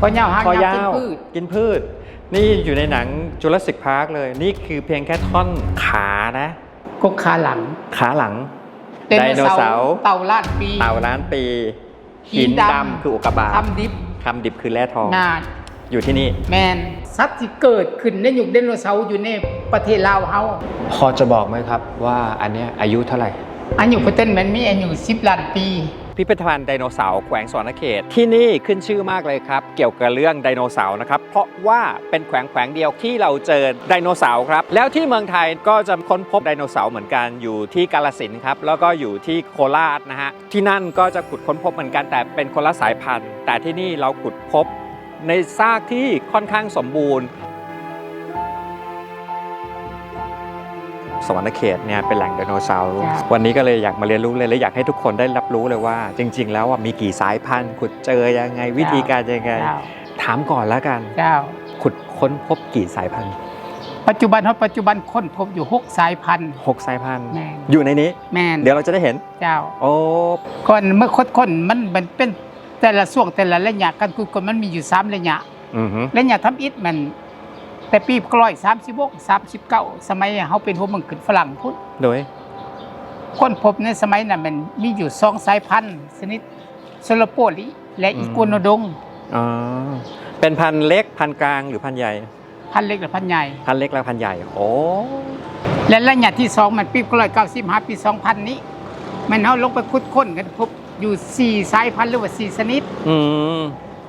คอยาวหางคอยาวยาวกินพืชกินพืช นี่อยู่ในหนังจุลศิกพาร์คเลย นี่คือเพียงแค่ท่อนขานะกกขาหลัง ขาหลังเป็นไดโนเสาร์เต่าล้านปี เต่าล้านปี หิหินนดำดำคืออุกกาบาตทำดิบคำดิบคือแร่ทองงานอยู่ที่นี่ แมนสัตว์ที่เกิดขึ้นในยุคไดโนเสาร์อยู่ในประเทศลาวเฮาพอจะบอกไหมครับว่าอันเนี้ยอายุเท่าไหร่อายุเพิ่นมันมีอายุ10ล้านปี พิพิธภัณฑ์ไดโนเสาร์แขวงสวรรณเขต ที่นี่ขึ้นชื่อมากเลยครับ เกี่ยวกับเรื่องไดโนเสาร์นะครับเพราะว่าเป็นแขวงแขวงเดียวที่เราเจอไดโนเสาร์ครับแล้วที่เมืองไทยก็จะค้นพบไดโนเสาร์เหมือนกันอยู่ที่กาลสินครับแล้วก็อยู่ที่โคราชนะฮะที่นั่นก็จะขุดค้นพบเหมือนกันแต่เป็นคนละสายพันธุ์ แต่ที่นี่เราขุดพบในซากที่ค่อนข้างสมบูรณ์ สวรรณเขตเนี่ยเป็นแหล่งไดโนเสาร์ครับวันนี้ก็เลยอยากมาเรียนรู้เลยและอยากให้ทุกคนได้รับรู้เลยว่า จริง ๆ แล้วอะมีกี่สายพันธุ์ขุดเจอยังไงวิธีการยังไงเจ้าถามก่อนแล้วกันเจ้าขุดค้นพบกี่สายพันธุ์ ปัจจุบันเฮาปัจจุบันค้นพบอยู่ 6 สายพันธุ์หกสายพันธุ์แม่นอยู่ในนี้แม่นเดี๋ยวเราจะได้เห็นเจ้าโอ้ก่อนเมื่อค้นค้นมันมันเป็นแต่ละช่วงแต่ละระยะการขุดค้นมันมีอยู่3ระยะอือฮึระยะทำอิฐมัน แต่ปีกร้อย36 39สมัยเฮาเป็นหัวเมืองขึ้นฝรั่งพุทธโดยค้นพบในสมัยนั้นมันมีอยู่สองสายพันธุ์ชนิดโซโลโปลิและอีกัวโนดงอ๋อเป็นพันธุ์เล็กพันธุ์กลางหรือพันธุ์ใหญ่ พันธุ์เล็กและพันธุ์ใหญ่ พันธุ์เล็กและพันธุ์ใหญ่โอ้และระยะที่สองมันปีร้อยเก้าสิบห้าปีสองพันนี้ มันเอาลงไปคุดค้นกันพบอยู่สี่สายพันธุ์หรือว่าสี่ชนิด อืม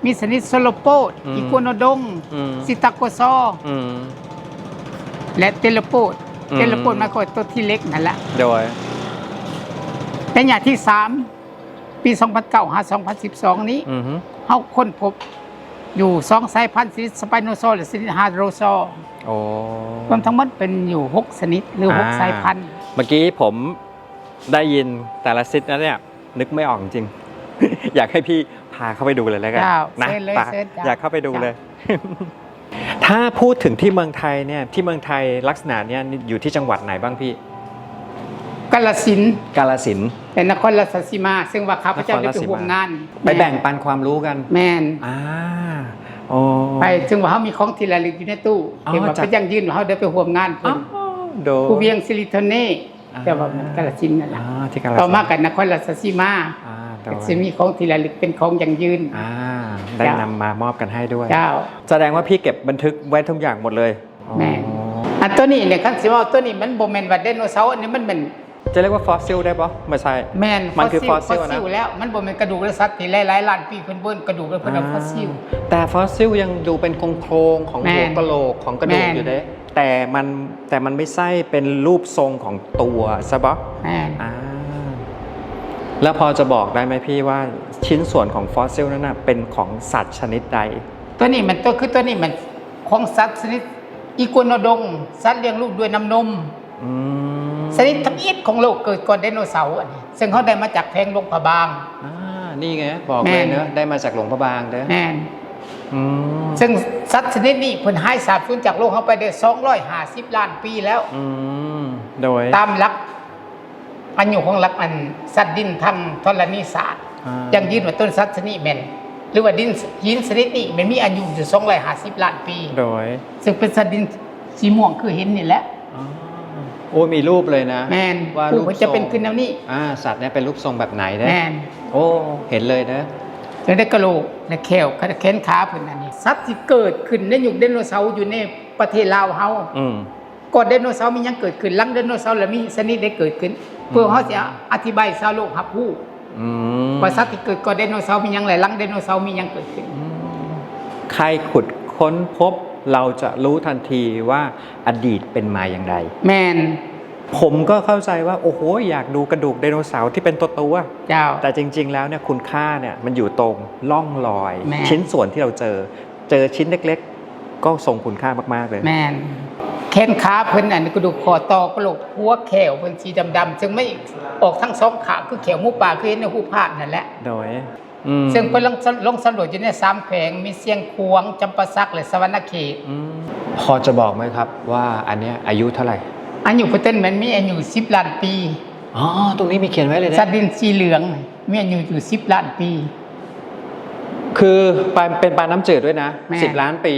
มีชนิดโซโลโปดอืมอีกัวโนดง อืม ซิตาโกซอ อืม และเตลโปดอืม เตลโปดมันก็ตัวที่เล็กนั่นแหละโดยระยะที่สามปี 2009หา2012 นี้อือฮึเขาค้นพบอยู่สองสายพันธุ์ชนิดสไปโนซอร์และชนิดฮาร์โดซอร์โอ้รวมทั้งหมดเป็นอยู่หกชนิดหรือหกอ่าสายพันธุ์ เมื่อกี้ผมได้ยินแต่ละซิทนั้นเนี่ย นึกไม่ออกจริง อยากให้พี่ พาเข้าไปดูเลยแล้วกันเจ้านะเชิญเลยไปเชิญจ้ะ อยากเข้าไปดูจ้ะเลย ถ้าพูดถึงที่เมืองไทยเนี่ยที่เมืองไทยลักษณะเนี่ยอยู่ที่จังหวัดไหนบ้างพี่ กาลสินธุ์กาลสินธุ์ เป็นนครราชสีมา ซึ่งว่าข้าพเจ้านครได้ราชไปสีมาร่วมงานไปแบ่งปันความรู้กันแมนอ่าโอ้ ไปซึ่งว่าเขามีของที่ระลึกอยู่ในตู้อ๋อเห็นว่าจ้ะ ไปยังยืนว่าเขาได้ไปร่วมงานอ๋เพิ่อนโด ผู้เวียงซิลิโทเน่อ่า แต่ว่ามันกาลสินธุ์นั่นแหละอ่าที่กาลสินธุ์ต่อมากันนครราชสีมาอ่าโดก็ย จะมีของที่ระลึกเป็นของยังยืนอ่าได้เจ้านำมามอบกันให้ด้วย เจ้าแสดงว่าพี่เก็บบันทึกไว้ทุกอย่างหมดเลยแม่นอ๋ออันตัวนี้เนี่ยขั้นสิว่าตัวนี้มันโบแมนว่าไดโนเสาร์อันนี้มันเป็นจะเรียกว่าฟอสซิลได้ปะไม่ใช่แมนมันคือฟอ fossil สนะซิลแล้วมันโบแมนกระดูกและสัตว์ที่หลายๆล้านปีเพิ่นเบิ่นกระดูกแล้วเพิ่นเอาฟอสซิลแต่ฟอสซิลยังดูเป็นโครงโครงๆของแม่หัวนกะโหลกของกระดูกแม่นอยู่เด้แต่มันแต่มันไม่ใช่เป็นรูปทรงของตัวใช่ปะแมนอ่า แล้วพอจะบอกได้ไหมพี่ว่าชิ้นส่วนของฟอสซิลนั้นนะเป็นของสัตว์ชนิดใด ตัวนี้มันตัวคือตัวนี้มันของสัตว์ชนิดอีกัวโนดง สัตว์เลี้ยงลูกด้วยน้ำนมอืมชนิดทำอิฐของโลกเกิดก่อนไดโนเสาร์อันนี้ซึ่งเขาได้มาจากแพงลงพระบางอ่านี่ไงบอกแม่เลยนเนอะได้มาจากหลวงพระบางเด้อแมนอืมซึ่งสัตว์ชนิดนี้เพิ่นหายสาบสูญจากโลกเขาไปได้250ล้านปีแล้วอืมโดยตามหลัก อันอยู่ของหลักอันสัตว์ดินทางธรณีศาสตร์อ่ายังยืนว่าต้นสัตว์ชนิดแม่นหรือว่าดินหินชนิดนี้มันมีอายุอยู่250ล้านปี โดย ซึ่งเป็นสัตว์ดินสีม่วงคือเห็นนี่แหละอ๋อโอ้ยมีรูปเลยนะแมนว่าผู้รูปมันจะเป็นทรงขึ้นแนวนี้อ่าสัตว์เนี่ยเป็นรูปทรงแบบไหนเด้แมนโอ้เห็นเลยนะจะได้กระโหลกและแขวและแขนขาเพิ่นอันนี้สัตว์ที่เกิดขึ้นในยุคไดโนเสาร์อยู่ในประเทศลาวเฮาอืม ก่อนไดโนเสาร์มีหยังเกิดขึ้นหลังไดโนเสาร์แล้วมีชนิดได้เกิดขึ้น เพื่อเฮาสิอธิบายชาวโลกรับรู้อืมว่าสัตว์ที่เกิดก่อนไดโนเสาร์มีหยังและหลังไดโนเสาร์มีหยังเกิดขึ้น ใครขุดค้นพบเราจะรู้ทันทีว่าอดีตเป็นมาอย่างไร แมนผมก็เข้าใจว่าโอ้โหอยากดูกระดูกไดโนเสาร์ที่เป็นตัวตัวๆเจ้า แต่จริง ๆ แล้วเนี่ยคุณค่าเนี่ยมันอยู่ตรงล่องรอยแม่ชิ้นส่วนที่เราเจอ เจอชิ้นเล็ก ๆ ก็ทรงคุณค่ามากๆเลยแมน แขนขาเพิ่นอันนี้กระดูกคอต่อกระโหลกหัวแขวเพิ่นสีดำๆซึ่งไม่ออกทั้งสองขาคือแขวหมูป่าคือเห็นในหูพาดนั่นแหละโดยอืมซึ่งเพิ่นลงสลงสำรวจอยู่ในสามแขวงมีเสียงควงจำปาสักและสวรรณเขตอืมพอจะบอกไหมครับว่าอันเนี้ยอายุเท่าไหร่อายุเพิ่นมันมีอายุ10ล้านปีอ๋อตรงนี้มีเขียนไว้เลยนะสัตว์ดินสีเหลืองมีอายุอยู่10ล้านปี คือปลาเป็นปลาน้ำจืดด้วยนะแม่สิบล้านปี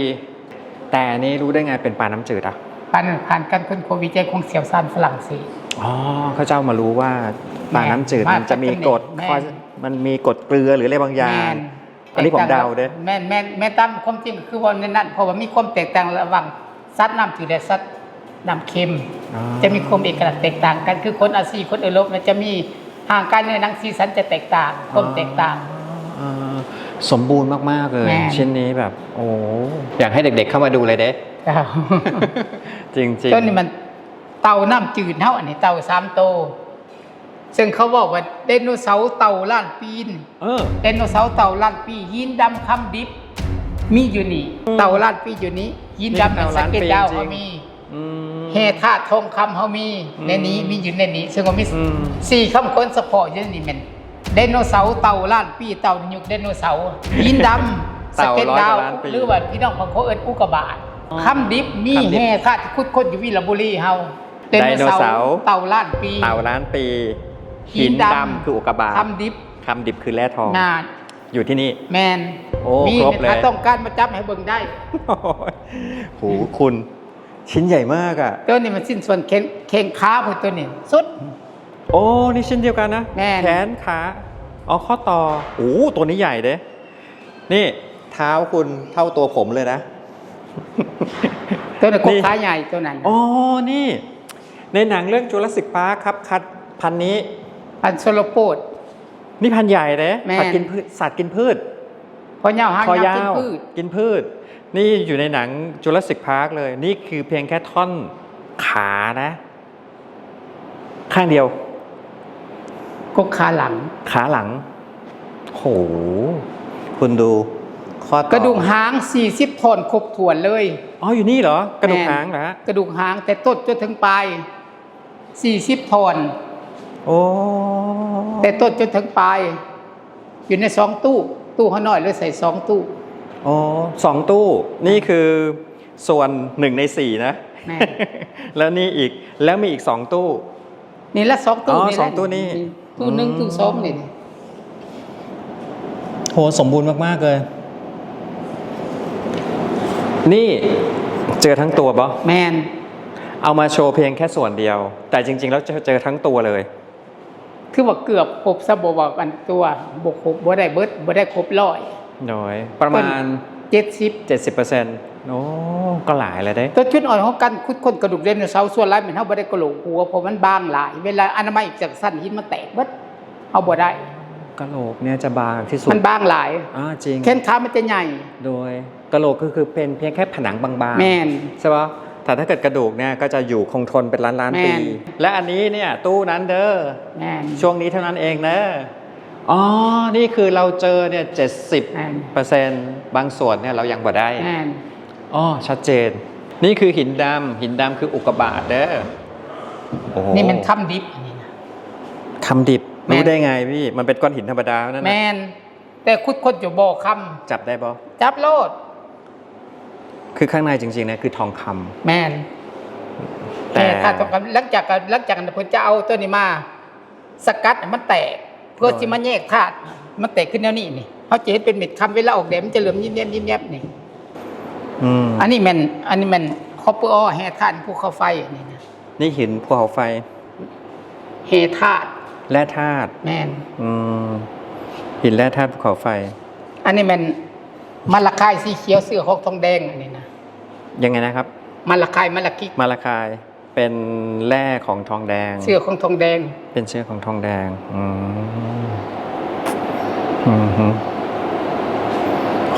แต่อันนี้รู้ได้ไงเป็นปลาน้ำจืดอะ ผ่านผ่านการค้นพบวิจัยของเสี่ยวซานฝรั่งเศสอ๋อเขาเจ้ามารู้ว่าปลาน้ำจืดแม่มันจะมีกรดแม่คอยมันมีกรดเกลือหรืออะไรบางอย่างแม่นอันนี้ผมเดาเด้อแม่นแม่นแม่นตามความจริงคือว่าในนั้นเพราะว่ามีความแตกต่างระหว่างสัตว์น้ำจืดและสัตว์น้ำเค็มอ๋อจะมีความเอกลักษณ์แตกต่างกันคือคนอาซีคนเอโรปมันจะมีห่างกันในหนังสีสันจะแตกต่างความแตกต่างอ่าสมบูรณ์มาก ๆ เลยแม่ชิ้นนี้แบบ โอ้อยากให้เด็ก ๆ เข้ามาดูเลยเด้ จริงๆต้นนี้มันเต่าน้ำจืดเท่าอันนี้เต่าสามโตวซึ่งเขาบอกว่าไดโนเสาร์เต่าล้านปีนเออไดโนเสาร์เต่าล้านปีหินดำคำดิบ มีอยู่นี่ เต่าล้านปีอยู่นี้หินดำเต่าสัล้างนเกตปีดาวจริงเขามีอืมเฮธาตุทองคำเขามีอืมในนี้มีอยู่ในนี้ ซึ่งว่ามีอืมสี่คำค้นเฉพาะอยู่ในนี้แมันไดโนเสาร์เต่าล้านปีเต่ายุคไดโนเสาร์หินดำสเต่าเก็ตร้อยดาวกว่าล้านปีหรือว่าพี่น้องของเขาเอิ้นอุกกาบาตอ๋อ คำดิบมีคำดิบแห่ธาตุคุดคนอยู่วิลบุรีเฮาไดโนเสาร์เต่าล้านปี เต่าล้านปี หินดำคืออุกกาบาตคำดิบคำดิบคือแร่ทองนาอยู่ที่นี่ แมนโอ้มีครบเลยถ้าต้องการมาจับให้เบิ่งได้โอ้ยโหคุณชิ้นใหญ่มากอะตัวนี้มันสิ้นส่วนเข่งเข่งขาเพิ่นตัวนี้สุด โอ้นี่ชิ้นเดียวกันนะแม่นแขนขาอ๋อข้อต่อโอ้ตัวนี้ใหญ่เด้นี่เท้าคุณเท่าตัวผมเลยนะ ตัวนี้กนี่บขาใหญ่ตัวนั้น อ๋อ นี่ ในหนังเรื่องจูราสสิกพาร์คครับ คัดพันธุ์นี้ พันโซโลโปด นี่พันธุ์ใหญ่เลยแม่น สัตว์กินพืชสัตว์กินพืชพอยาวหางคอยาวาวขึ้นพืชกินพืช นี่อยู่ในหนังจูราสสิกพาร์คเลย นี่คือเพียงแค่ท่อนขานะ ข้างเดียว กบขาหลัง ขาหลัง โห คุณดู ข้อต่อกระดูกหาง 40ท่อนครบถ้วนเลยอ๋ออยู่นี่เหรอ กระดูกแม่นหางเหรอฮะกระดูกหางแต่ต้นจนถึงปลาย40ท่อนโอ้แต่ต้นจนถึงปลายอยู่ในสองตู้ ตู้เขาน้อยเลยใส่สองตู้โอ้สองตู้นี่คือส่วนหนึ่งในสี่นะ แม่แล้วนี่อีกแล้วมีอีกสองตู้ นี่ละสองตู้อ๋อนี่แหละสองตู้นี่ตู้หนึ่งอืม ตู้สองนี่ โหสมบูรณ์มากๆเลย นี่เจอทั้งตัวปะแมนเอามาโชว์เพียงแค่ส่วนเดียว แต่จริง ๆ แล้วเจอเจอทั้งตัวเลย คือว่าเกือบครบซะบ่ว่ากันตัวบ่ครบบ่ได้เบิดบ่ได้ครบร้อยโดยประมาณ70 70%โอ้ก็หลายเลยเด้ตัวชุดอ่อนของกันคุดคนกระดูกไดโนเสาร์ส่วนหลายมันเฮาบ่ได้กระโหลกหัวเพราะมันบางหลาย เวลาอนามัยจากสั้นหินมันแตกเบิดเอาบ่ได้ กะโหลกเนี่ยจะบางที่สุดมันบางหลายอ่าจริงแขนขามันจะใหญ่ โดยกะโหลกก็คือเป็นเพียงแค่ผนังบางๆแม่นใช่ปะแต่ถ้าเกิดกระดูกเนี่ยก็จะอยู่คงทนเป็นล้านล้านๆแม่ปีนและอันนี้เนี่ยตู้นั้นเด้อแม่นช่วงนี้เท่านั้นเองนะอ๋อ นี่คือเราเจอเนี่ยเจ็ดสิบแม่นเปอร์เซ็นต์บางส่วนเนี่ยเรายังบ่ได้แม่นอ๋อชัดเจน นี่คือหินดำหินดำคืออุกกาบาตเด้อโอ้โหนี่มันคำดิบอันนี้นะคำดิบแม่น รู้ได้ไงพี่ มันเป็นก้อนหินธรรมดานั่นนะแม่นแต่คุดคนอยู่บ่อคำจับได้ปะจับโลดคือข้างในจริงๆเนี่ยคือทองคำแม่นแต่แต่ถ้าต้องการหลังจากหลังจากนั้นเพิ่นจะเอาตัวนี้มา สกัดให้มันแตก เพื่อสิมาแยกธาตุมันแตกขึ้นแนวนี้นี่เขาจะเห็นเป็นเม็ดคำเวลาออกแดดมันจะเหลือมยิ้มแย้มยิ้มแย้มนี่ อืมอันนี้มันอันนี้มันคอปเปอร์ออแฮธาตุภูเขาไฟอันนี้นะนี่หินภูเขาไฟ เฮธาตุ แร่ธาตุแม่นอืมหินแร่ธาตุภูเขาไฟ อันนี้มันมะละกายสีเขียวเสื้อหอกทองแดงอันนี้นะยังไงนะครับมะละกายมะละกิกมาลาคายเป็นแร่ของทองแดง เสื้อของทองแดง เป็นเชื้อของทองแดง อืมอืมฮึ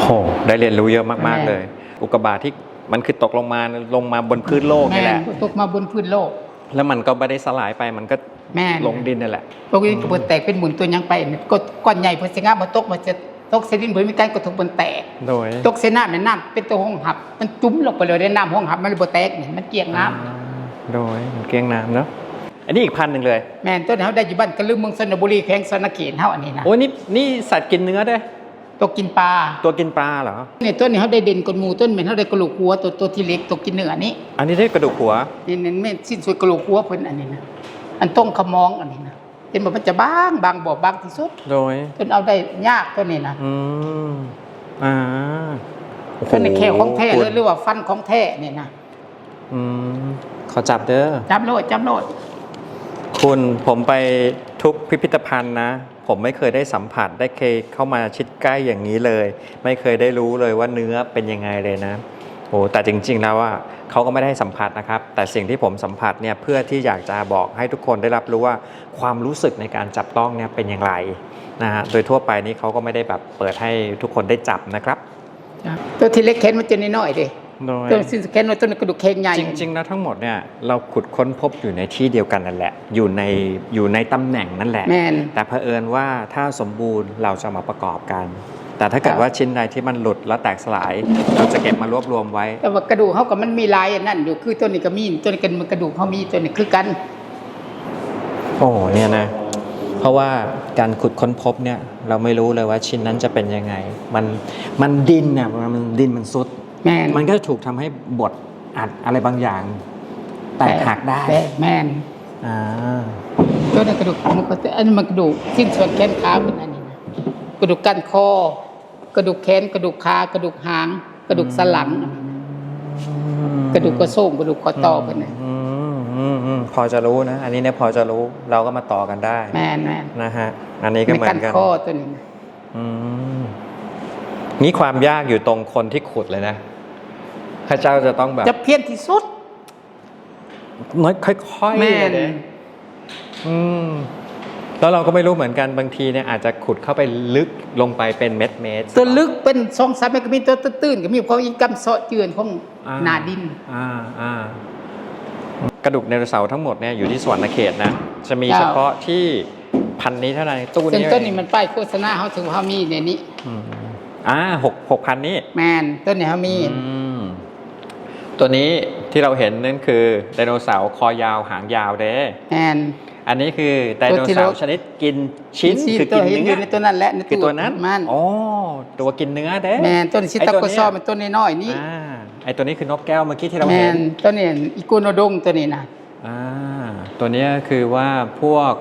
โห ได้เรียนรู้เยอะมากแม่ๆเลย อุกกาบาตที่มันคือตกลงมาลงมาบนพื้นโลกนี่แหละม่นตกมาบนพื้นโลก แล้วมันก็ไม่ได้สลายไปมันก็แม่นลงดินนั่นแหละพวกนี้ก็บนแตกเป็นหมุนตัวยังไปเนี่ยก็ก้อนใหญ่เพิ่นสิงามาตกมาจะตกเสดินเพิ่นมีการกระทบบนแตก โดยตกเสน้ำในน้ำเป็นตัวห้องหับ มันจุ้มลงไปเลยในน้ำห้องหับมันเลยบ่แตกนี่มันเกี่ยงน้ำอ่าโดยมันเกลี้ยงน้ำเนาะอันนี้อีกพันหนึ่งเลยแม่นต้นเฮาได้อยู่บ้านกะลืมเมืองสนบุรีแข้งสนเขตเฮาอันนี้นะโอ้ยนี่นี่สัตว์กินเนื้อด้วย ตัวกินปลาตัวกินปลาเหรอเนี่ยต้นนี้เฮาได้เด่นกว่าหมู่ต้นแม่นเฮาได้กระโหลกหัวตัวตัวที่เล็กตัวกินเนื้ออันนี้ อันนี้ได้กระดูกหัวนี่นี่แม่นสิ้นสุดกระโหลกหัวเพิ่นอันนี้นะอันต้งขมองอันนี้นะเห็นบ่มันจะบางบางบ่บางที่สุดโดยจนเอาได้ยากตัวนี้นะอืมอ่าโอ้โหตัวนี้แค่ของแท้คุเลณยหรือว่าฟันของแท้เนี่ยนะอืมขอจับเด้อจับโลดจับโลดคุณผมไปทุกพิพิธภัณฑ์นะ ผมไม่เคยได้สัมผัสได้เคยเข้ามาชิดใกล้อย่างนี้เลย ไม่เคยได้รู้เลยว่าเนื้อเป็นยังไงเลยนะโอ้แต่จริง ๆ แล้วว่าเขาก็ไม่ได้สัมผัสนะครับ แต่สิ่งที่ผมสัมผัสเนี่ยเพื่อที่อยากจะบอกให้ทุกคนได้รับรู้ว่าความรู้สึกในการจับต้องเนี่ยเป็นอย่างไรนะฮะโดยทั่วไปนี้เขาก็ไม่ได้แบบเปิดให้ทุกคนได้จับนะครับ ตัวที่เล็กแขนมันจะน้อยๆดิ โดยตัวสิ้นแขนน้อยตัวนี้กระดูกแข็งใหญ่จริงๆแล้วทั้งหมดเนี่ยเราขุดค้นพบอยู่ในที่เดียวกันนั่นแหละ อยู่ในอยู่ในตำแหน่งนั่นแหละ แมน แต่เผอิญว่าถ้าสมบูรณ์เราจะมาประกอบกัน แต่ถ้าเกิคดรับว่าชิ้นใดที่มันหลุดแล้วแตกสลาย เราจะเก็บมารวบรวมไว้ แต่ว่ากระดูกเขากับมันมีลายอันนั่นอยู่คือตัวนี้ก็มีตัวนี้กันมันกระดูกเขามีตัวนี้คือกัน โอ้เนี่ยนะ เพราะว่าการขุดค้นพบเนี่ยเราไม่รู้เลยว่าชิ้นนั้นจะเป็นยังไง มันมันดินเนี่ยมันดินมันซุด แมนมันก็จะถูกทำให้บดอัดอะไรบางอย่าง แตกหักได้แต่แมนอ่าตัวนี้กระดูกมันก็จะอันนี้มันกระดูกสิ้นส่วนแขนขาเป็นอันนี้นะกระดูกก้านคอ กระดูกแขนกระดูกขากระดูกหาง กระดูกสันหลัง กระดูกกระโส่งกระดูกคอต่อเป็นน่ะอืมอืมอืมพอจะรู้นะ อันนี้เนี่ยพอจะรู้เราก็มาต่อกันได้ แมนแมนนะฮะ อันนี้ก็เหมือก้านนกันคอตัวนี้นะอืมนี่ความยากอยู่ตรงคนที่ขุดเลยนะ ข้าเจ้าจะต้องแบบ จะเพี้ยนที่สุดเหมือนค่อยๆแม่นเลยอืมแล้วเราก็ไม่รู้เหมือนกันบางทีเนี่ยอาจจะขุดเข้าไปลึกลงไปเป็นเม็ดเมตรตัวลึกเป็นสองสามเมตรก็มีตัวตื้นๆก็มีความอินกำเสาะเจือนของอ่าหนาดินอ่าอ่ากระดูกไดโนเสาร์ทั้งหมดเนี่ยอยู่ที่สวรรณเขตนะ จะมีเจ้าเฉพาะที่พันนี้เท่านั้นตู้ซึ่งนี้ต้นนี้มันป้ายโฆษณาเขาถึงเขามีในนี้อืมอ่าหกหกพันนี้แมนต้นนี้เขามีอืม ตัวนี้ที่เราเห็นนั่นคือไดโนเสาร์คอยาวหางยาวเด้แมนอันนี้คือไดโนตัวที่เสาเราร์ชนิดกินชิ้นที่คือตักิวนเห็นอเนื้ยู่อในตัวนั้นแหละในคือตัวนั้นมันอ๋อตัวกินเนื้อเด้แมนต้นชิตาโกซอเป็นต้นน้อยๆนี่อ่าไอตัวนี้คือนกแก้วเมื่อกี้ที่เราแมเห็นนต้นนี้อีโกโนดงตัวนี้นะอ่าตัวเนี้ยคือว่าพวก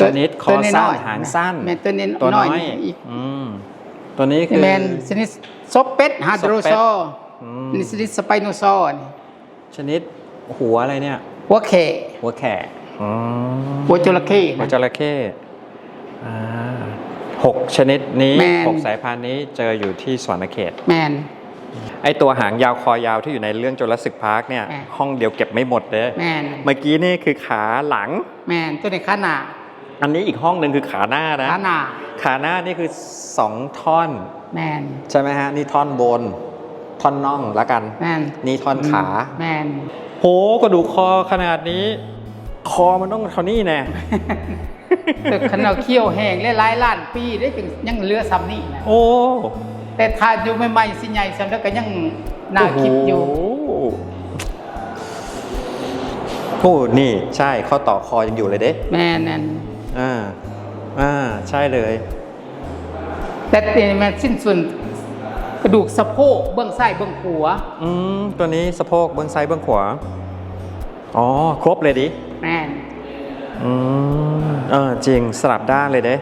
ชนิดคอตัวสั้นอยๆหางสั้นแมนตัวนี้ตัวน้อยนี่อีกอืมตัวนี้คือแมนชนิดซบเป็ดฮาร์ดโรซออืม นี่ชนิดสไปโนซอนี่ชนิดหัวอะไรเนี่ย หัวแขหัวแขกอ๋อหัวจระเข้หัวนะ จระเข้อ่าหกชนิดนี้แม่นหกสายพันธุ์นี้เจออยู่ที่สวรรณเขต แมน ไอตัวหางยาวคอยาวที่อยู่ในเรื่องจรสิกพาร์คเนี่ยแม่ห้องเดียวเก็บไม่หมดเลย แมนเมื่อกี้นี่คือขาหลัง แมนตัวนี้ขาหนาอันนี้อีกห้องหนึ่งคือขาหน้านะ ขาหนาขาหน้านี่คือสองท่อน แมนใช่ไหมฮะ นี่ท่อนบน ท่อนน่องละกัน แมนนี่ท่อนขา แมนโหกระดูกคอขนาดนี้ คอมันต้องเท่านี้แน่ตึกขนาดเขี้ยวแห้งและหลายล้านปีได้ถึงยังเหลือซ้ำนี่นะโอ้แต่ถ้าอยู่ใหม่ๆสิใหญ่ซ้ำแล้วก็ยังน่าคิดอยู่ โอ้โหโอ้นี่ใช่ข้อต่อคอยังอยู่เลยเด้ แม่นั่นอ่าอ่าใช่เลย แต่ตีแม่สิ้นส่วน กระดูกสะโพกเบื้องซ้ายเบื้องขวาอืมตัวนี้สะโพกเบื้องซ้ายเบื้องขวาอ๋อครบเลยดิแม่นอืมเออจริงสลับด้านเลยเด้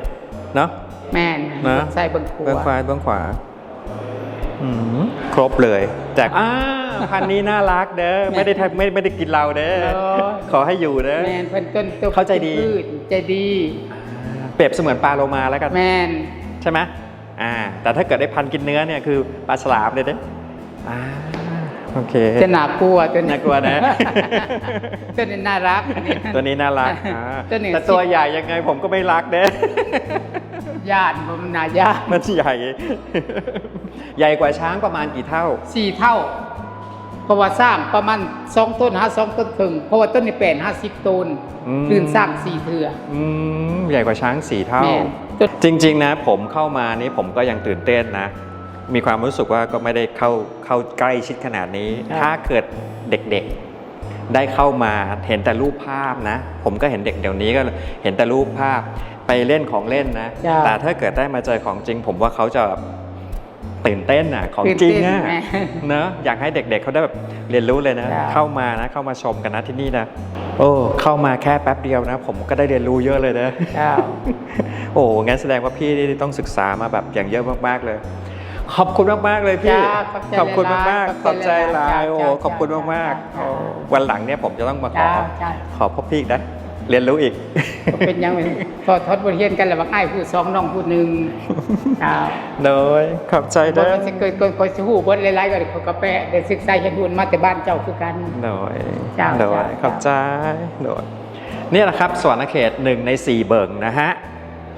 เนาะแม่นนะเบื้องซ้ายเบื้องขเบื้องวาซ้ายเบื้องขวาอืมครบเลยแต่อ่าพันนี้น่ารักเด้อไม่ได้ทำไม่ไม่ได้กินเราเด้อขอให้อยู่เด้อแม่นเป็นต้นตัวเข้าใจดีพืชใจดี เปรียบเสมือนปลาโลมาแล้วกันแม่นใช่ไหม อ่าแต่ถ้าเกิดได้พันกินเนื้อเนี่ยคือปลาฉลามเลยเด้อ่าโอเคจะน่ากลัวตัวนี้น่ากลัวนะตัวนี้น่ารักอันนี้ตัวนี้น่ารักอ่าตัวนี้แต่ตัวใหญ่ยังไงผมก็ไม่รักเด้ญาติผมน่าญาติมันใหญ่ ใหญ่กว่าช้างประมาณกี่เท่าสี่เท่าเพราะว่าสร้างประมาณสองต้นหาสองต้นครึ่งเพราะว่าต้นนี้แปดห้าสิบต้นอืมลื่นสร้างสี่เถื่ออืมใหญ่กว่าช้างสี่เท่าแม่นต้น จริง ๆ นะ ผมเข้ามานี่ผมก็ยังตื่นเต้นนะ มีความรู้สึกว่าก็ไม่ได้เข้าเข้าใกล้ชิดขนาดนี้ครับถ้าเกิดเด็กๆได้เข้ามาเห็นแต่รูปภาพนะ ผมก็เห็นเด็กเดี๋ยวนี้ก็เห็นแต่รูปภาพไปเล่นของเล่นนะจ้ะแต่ถ้าเกิดได้มาเจอของจริง ผมว่าเขาจะ ตื่นเต้นอะของตื่นจริงเต้นอะแม่เนอะอยากให้เด็กๆเขาได้แบบเรียนรู้เลยนะจ้ะเข้ามานะเข้ามาชมกันนะที่นี่นะโอ้เข้ามาแค่แป๊บเดียวนะ ผมก็ได้เรียนรู้เยอะเลยนะเจ้าโอ้งั้นแสดงว่าพี่นี่ต้องศึกษามาแบบอย่างเยอะมากๆเลย ขอบคุณมากๆเลยพี่จ้าขอบใจขอบคุณมากๆขขออบบใจใจหหลาลายยโอ้จ้าขอบคุณจ้ามากจ้าๆโอ้วันหลังเนี่ยผมจะต้องมาขอจ้าจ้าขอพบพี่อีกนะเรียนรู้อีกก็ เป็นยังไงทอดทอดบทเรียนกันแล้วว่าอ้ายผู้สองน้องผู้หนึ่งจ้าโดยขอบใจบเด้อมันสิเกิดเกิดก็สิฮู้เบิดหลายๆก็เขาก็แปะได้ศึกษาเห็นบุญมาแต่บ้านเจ้าคือกันโดยจ้าโดยจ้าขอบใจโดยเนี่ยแหละครับสวรรณเขตหนึ่งในสี่เบิงนะฮะ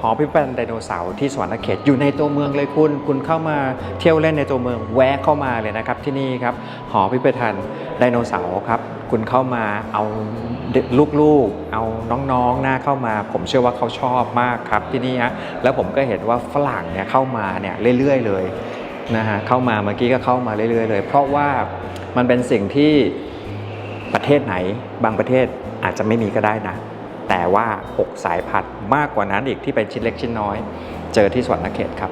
หอพิพิธภัณฑ์ไดโนเสาร์ที่สวรรณเขตอยู่ในตัวเมืองเลยคุณ คุณเข้ามาเที่ยวเล่นในตัวเมืองแวะเข้ามาเลยนะครับที่นี่ครับหอพิพิธภัณฑ์ไดโนเสาร์ครับคุณเข้ามาเอาลูกๆ เอาน้องๆหน้าเข้ามา ผมเชื่อว่าเขาชอบมากครับที่นี่ฮะแล้วผมก็เห็นว่าฝรั่งเนี่ยเข้ามาเนี่ยเรื่อยๆเลยนะฮะเข้ามาเมื่อกี้ก็เข้ามาเรื่อยๆเลย เพราะว่ามันเป็นสิ่งที่ประเทศไหนบางประเทศอาจจะไม่มีก็ได้นะ แต่ว่า 6 สายพันธุ์มากกว่านั้นอีกที่เป็นชิ้นเล็กชิ้นน้อย เจอที่สวรรณเขตครับ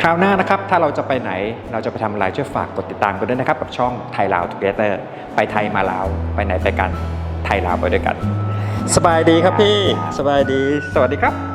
คราวหน้านะครับ ถ้าเราจะไปไหนเราจะไปทำอะไรช่วยฝากกดติดตามกันด้วยนะครับ กับช่องไทยลาวทูเกเตอร์ไปไทยมาลาวไปไหนไปกันไทยลาวไปด้วยกัน สบายดีครับพี่สบายดี สวัสดีครับ